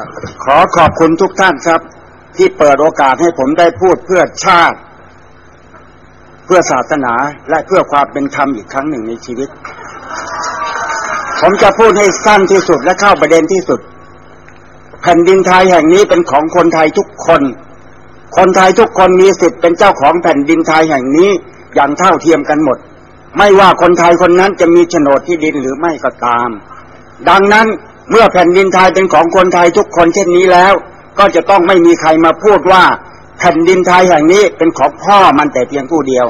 อขอขอบคุณทุกท่านครับ ที่เปิดโอกาสให้ผมได้พูดเพื่อชาติ เพื่อศาสนาและเพื่อความเป็นธรรมอีกครั้งหนึ่งในชีวิต ผมจะพูดให้สั้นที่สุดและเข้าประเด็นที่สุด แผ่นดินไทยแห่งนี้เป็นของคนไทยทุกคน คนไทยทุกคนมีสิทธิ์เป็นเจ้าของแผ่นดินไทยแห่งนี้อย่างเท่าเทียมกันหมด ไม่ว่าคนไทยคนนั้นจะมีโฉนดที่ดินหรือไม่ก็ตาม ดังนั้น เมื่อแผ่นดินไทยเป็นของคนไทยทุกคนเช่นนี้แล้ว ก็จะต้องไม่มีใครมาพูดว่า แผ่นดินไทยแห่งนี้เป็นของพ่อมันแต่เพียงผู้เดียว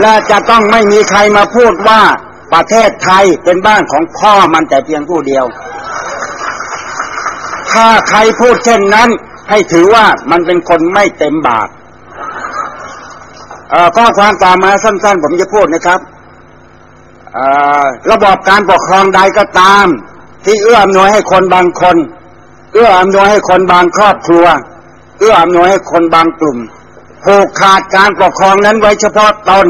และจะต้องไม่มีใครมาพูดว่าประเทศไทยเป็นบ้านของพ่อมันแต่เพียงผู้เดียว ถ้าใครพูดเช่นนั้น ให้ถือว่ามันเป็นคนไม่เต็มบาทข้อความตามมาสั้น ๆ ผมจะพูดนะครับ ระบอบการปกครองใดก็ตาม ที่เอื้ออำนวยให้คนบางคน เอื้ออำนวยให้คนบางครอบครัว เอื้ออำนวยให้คนบางกลุ่มผูกขาดการปกครองนั้นไว้เฉพาะตน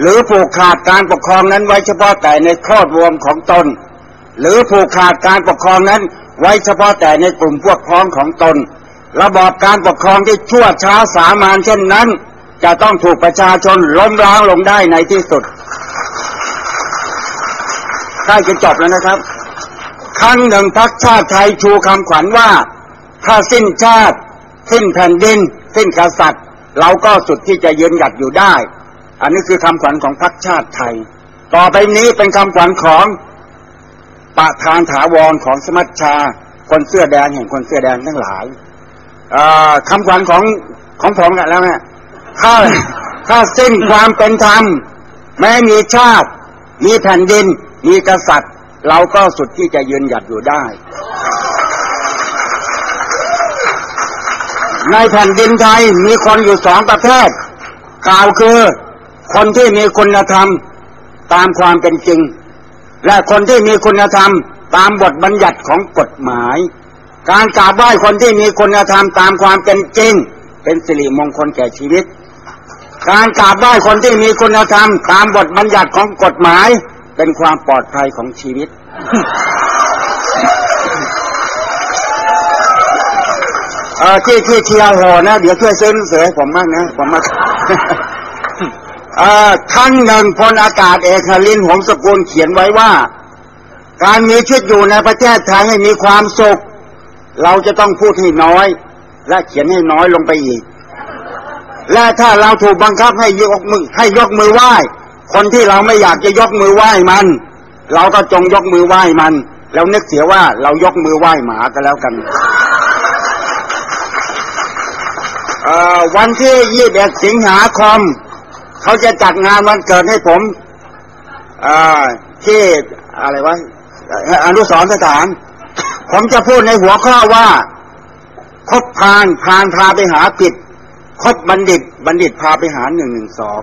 หรือผูกขาดการปกครองนั้นไว้เฉพาะแต่ในครอบรวมของตน หรือผูกขาดการปกครองนั้นไว้เฉพาะแต่ในกลุ่มพวกพ้องของตน ระบอบการปกครองที่ชั่วช้าสามานเช่นนั้น จะต้องถูกประชาชนล้มล้างลงได้ในที่สุด ใกล้จะจบแล้วนะครับ ครั้งหนึ่งพักชาติไทยชูคำขวัญว่า ถ้าสิ้นชาติ สิ้นแผ่นดิน สิ้นกษัตริย์ เราก็สุดที่จะยืนหยัดอยู่ได้ อันนี้คือคำขวัญของพักชาติไทย ต่อไปนี้เป็นคำขวัญของประธานถาวรของสมัชชา คนเสื้อแดงแห่งคนเสื้อแดงทั้งหลายคำขวัญของของผมกันแล้วเนี่ยถ้าถ้าสิ้นความเป็นธรรมแม้มีชาติ มีแผ่นดิน มีกษัตริย์ เราก็สุดที่จะยืนหยัดอยู่ได้ ในแผ่นดินไทยมีคนอยู่สองประเภทกล่าวคือ คนที่มีคุณธรรมตามความเป็นจริง และคนที่มีคุณธรรมตามบทบัญญัติของกฎหมาย การกราบไหว้คนที่มีคุณธรรมตามความเป็นจริง เป็นสิริมงคลแก่ชีวิต การกราบไหว้คนที่มีคุณธรรมตามบทบัญญัติของกฎหมาย เป็นความปลอดภัยของชีวิต เออที่ที่เชียร์โหนะ เดี๋ยวช่วยซื้นังสือผมมากนะ ผมมากเอ่อทั้งหนึ่งพลอากาศเอกลินหงสกุลเขียนไว้ว่า การมีชีวิตอยู่ในประเทศไทยให้มีความสุข เราจะต้องพูดให้น้อย และเขียนให้น้อยลงไปอีกและถ้าเราถูกบังคับให้ยกมือให้ยกมือไหว้ คนที่เราไม่อยากจะยกมือไหว้มัน เราก็จงยกมือไหว้มัน แล้วนึกเสียว่าเรายกมือไหว้หมากันแล้วกันวันที่ยี่สิบสิงหาคมเขาจะจัดงานวันเกิดให้ผมที่อะไรวะอนุสรสถาน ผมจะพูดในหัวข้อว่า คบพานพานพาไปหาปิด คบบัณฑิต บัณฑิตพาไปหาหนึ่งหนึ่งสอง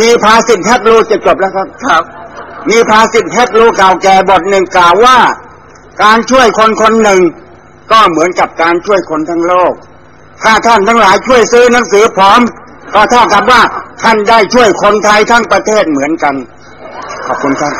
มีภาษิตแทบรู้จะจบแล้วครับ ครับ มีภาษิตแทบรู้เก่าแก่บทหนึ่งกล่าวว่า การช่วยคนคนหนึ่ง ก็เหมือนกับการช่วยคนทั้งโลก ถ้าท่านทั้งหลายช่วยซื้อหนังสือพร้อม ก็เท่ากับว่าท่านได้ช่วยคนไทยทั้งประเทศเหมือนกัน ขอบคุณครับ